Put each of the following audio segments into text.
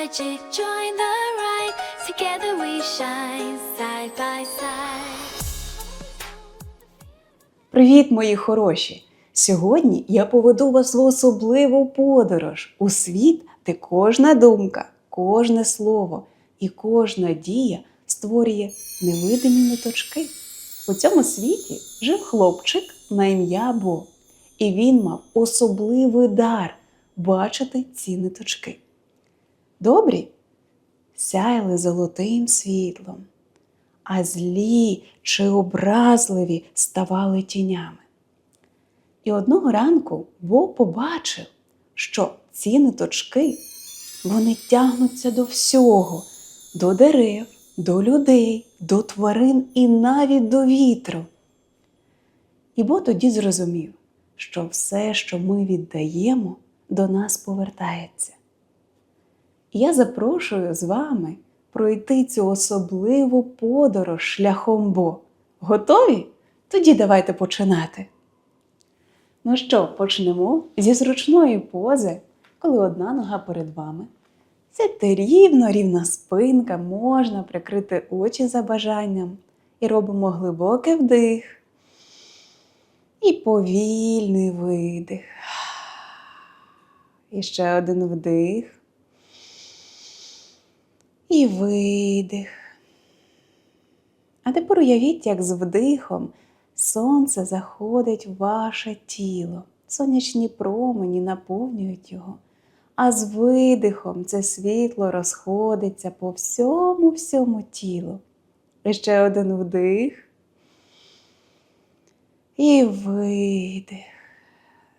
magic, join the ride. Together we shine, side by side. Привіт, мої хороші! Сьогодні я поведу вас в особливу подорож у світ, де кожна думка, кожне слово і кожна дія створює невидимі ниточки. У цьому світі жив хлопчик на ім'я Бо, і він мав особливий дар бачити ці ниточки. Добрі сяяли золотим світлом, а злі чи образливі ставали тінями. І одного ранку Бог побачив, що ці ниточки вони тягнуться до всього, до дерев, до людей, до тварин і навіть до вітру. І Бог тоді зрозумів, що все, що ми віддаємо, до нас повертається. Я запрошую з вами пройти цю особливу подорож шляхом Бо. Готові? Тоді давайте починати. Ну що, почнемо зі зручної пози, коли одна нога перед вами. Сядьте рівно, рівна спинка, можна прикрити очі за бажанням. І робимо глибокий вдих. І повільний видих. І ще один вдих. І видих. А тепер уявіть, як з вдихом сонце заходить в ваше тіло. Сонячні промені наповнюють його. А з видихом це світло розходиться по всьому всьому тілу. І ще один вдих. І видих.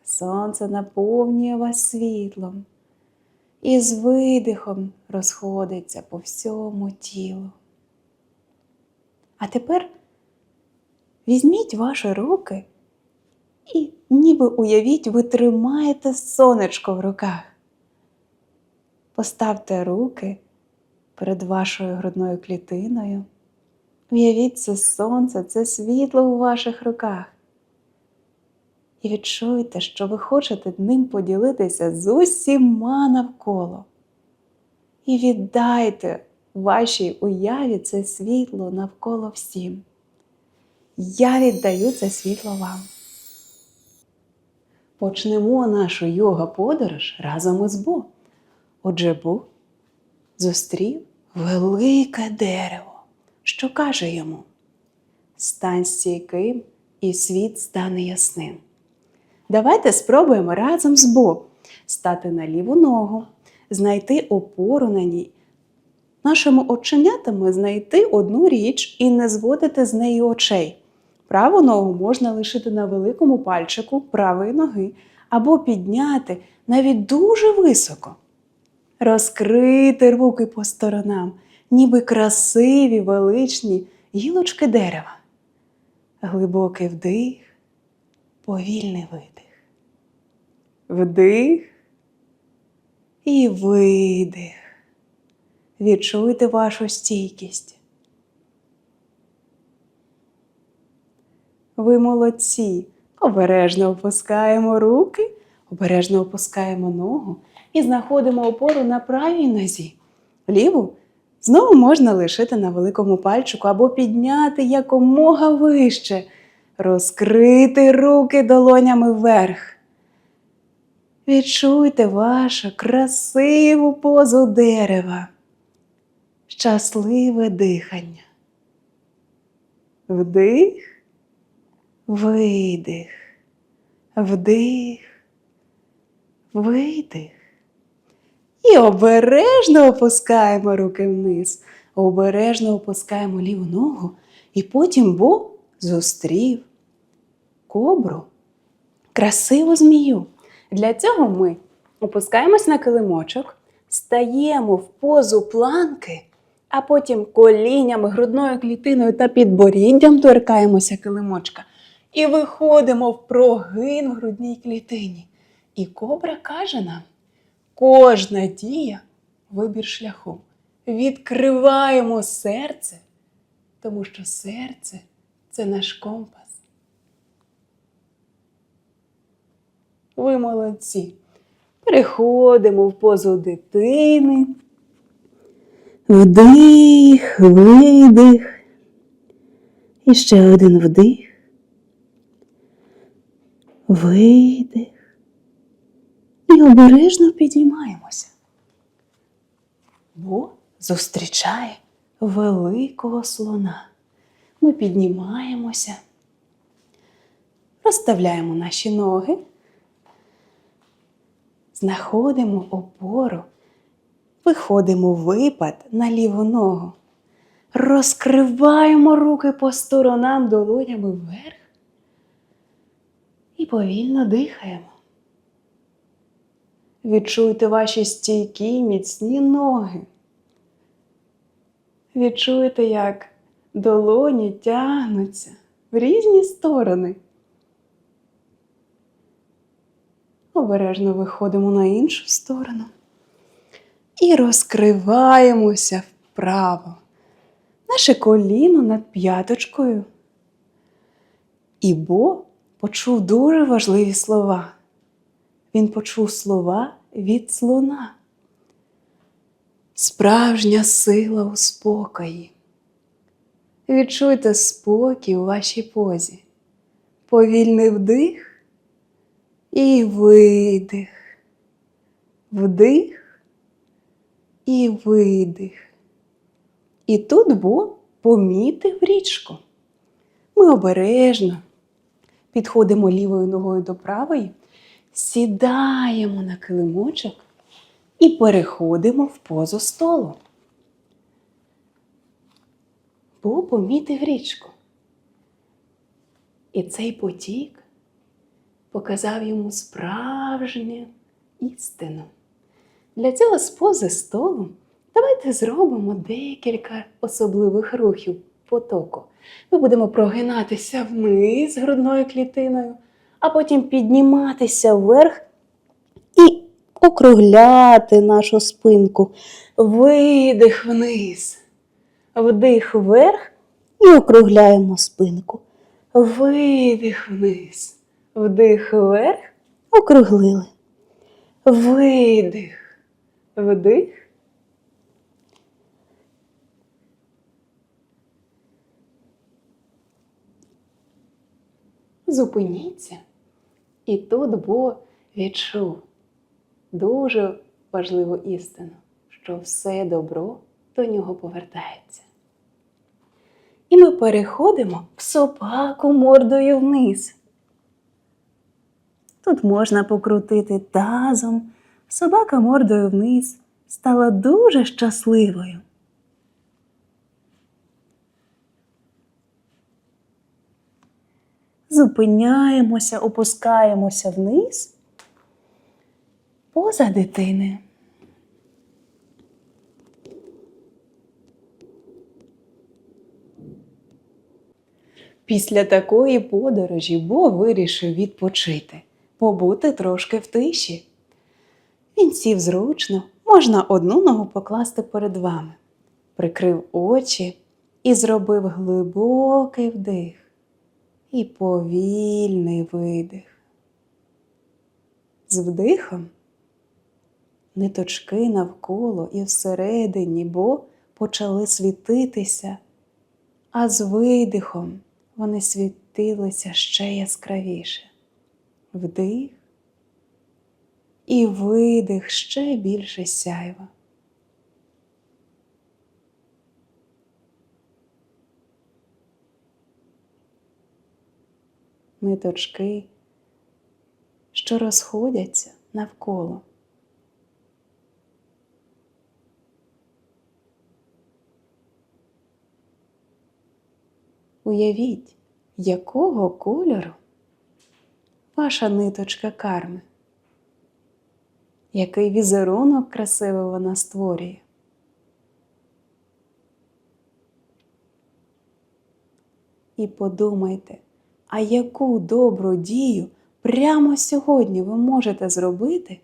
Сонце наповнює вас світлом і з видихом розходиться по всьому тілу. А тепер візьміть ваші руки і ніби уявіть, ви тримаєте сонечко в руках. Поставте руки перед вашою грудною клітиною. Уявіть це сонце, це світло у ваших руках. І відчуйте, що ви хочете ним поділитися з усіма навколо. І віддайте вашій уяві це світло навколо всім. Я віддаю це світло вам. Почнемо нашу йога-подорож разом із Бо. Отже, Бо зустрів велике дерево, що каже йому: Стань стійким, і світ стане ясним. Давайте спробуємо разом з Бо стати на ліву ногу, знайти опору на ній. Нашими оченятами знайти одну річ і не зводити з неї очей. Праву ногу можна лишити на великому пальчику правої ноги або підняти навіть дуже високо. Розкрити руки по сторонам, ніби красиві величні гілочки дерева. Глибокий вдих, повільний видих. Вдих і видих. Відчуйте вашу стійкість. Ви молодці. Обережно опускаємо руки, обережно опускаємо ногу і знаходимо опору на правій нозі. Ліву знову можна лишити на великому пальчику або підняти якомога вище, розкрити руки долонями вверх. Відчуйте вашу красиву позу дерева, щасливе дихання. Вдих, видих, вдих, видих. І обережно опускаємо руки вниз, обережно опускаємо ліву ногу, і потім Бог зустрів кобру, красиву змію. Для цього ми опускаємось на килимочок, стаємо в позу планки, а потім коліннями, грудною клітиною та підборіддям торкаємося килимочка і виходимо в прогин в грудній клітині. І кобра каже нам: кожна дія вибір шляху. Відкриваємо серце, тому що серце це наш компас. Ви молодці. Переходимо в позу дитини, Вдих, видих. І ще один вдих. Видих. І обережно підіймаємося. Бо зустрічає великого слона. Ми піднімаємося, розставляємо наші ноги, знаходимо опору, виходимо випад на ліву ногу, розкриваємо руки по сторонам долонями вверх і повільно дихаємо. Відчуйте ваші стійкі, міцні ноги. Відчуйте, як долоні тягнуться в різні сторони. Обережно виходимо на іншу сторону і розкриваємося вправо. Наше коліно над п'яточкою. І Бо почув дуже важливі слова. Він почув слова від слона. Справжня сила у спокої. Відчуйте спокій у вашій позі. Повільний вдих і видих. Вдих і видих. І тут Бо помітив річку. Ми обережно підходимо лівою ногою до правої, сідаємо на килимочок і переходимо в позу столу. Бо помітив річку. І цей потік показав йому справжню істину. Для цього з пози столу давайте зробимо декілька особливих рухів потоку. Ми будемо прогинатися вниз грудною клітиною, а потім підніматися вверх і округляти нашу спинку. Видих вниз, вдих вверх і округляємо спинку. Видих вниз, вдих вверх, округлили. Видих, вдих. Зупиніться. І тут Бо відчув дуже важливу істину, що все добро до нього повертається. І ми переходимо в собаку мордою вниз. Тут можна покрутити тазом. Собака мордою вниз стала дуже щасливою. Зупиняємося, опускаємося вниз поза дитини. Після такої подорожі Бо вирішив відпочити, побути трошки в тиші. Він сів зручно, можна одну ногу покласти перед вами, прикрив очі і зробив глибокий вдих і повільний видих. З вдихом ниточки навколо і всередині Бо почали світитися, а з видихом вони світилися ще яскравіше. Вдих і видих ще більше сяйва. Ниточки, що розходяться навколо. Уявіть, якого кольору ваша ниточка карми, який візерунок красивий вона створює. І подумайте, а яку добру дію прямо сьогодні ви можете зробити,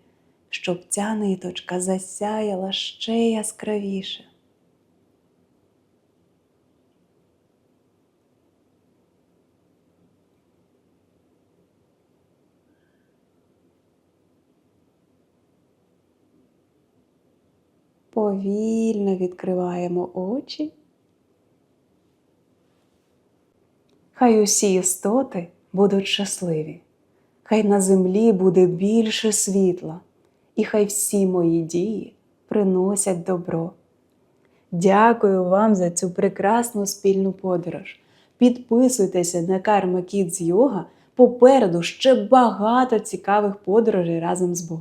щоб ця ниточка засяяла ще яскравіше. Повільно відкриваємо очі. Хай усі істоти будуть щасливі, хай на землі буде більше світла, і хай всі мої дії приносять добро. Дякую вам за цю прекрасну спільну подорож. Підписуйтеся на Karma Kids Yoga. Попереду ще багато цікавих подорожей разом з Бо.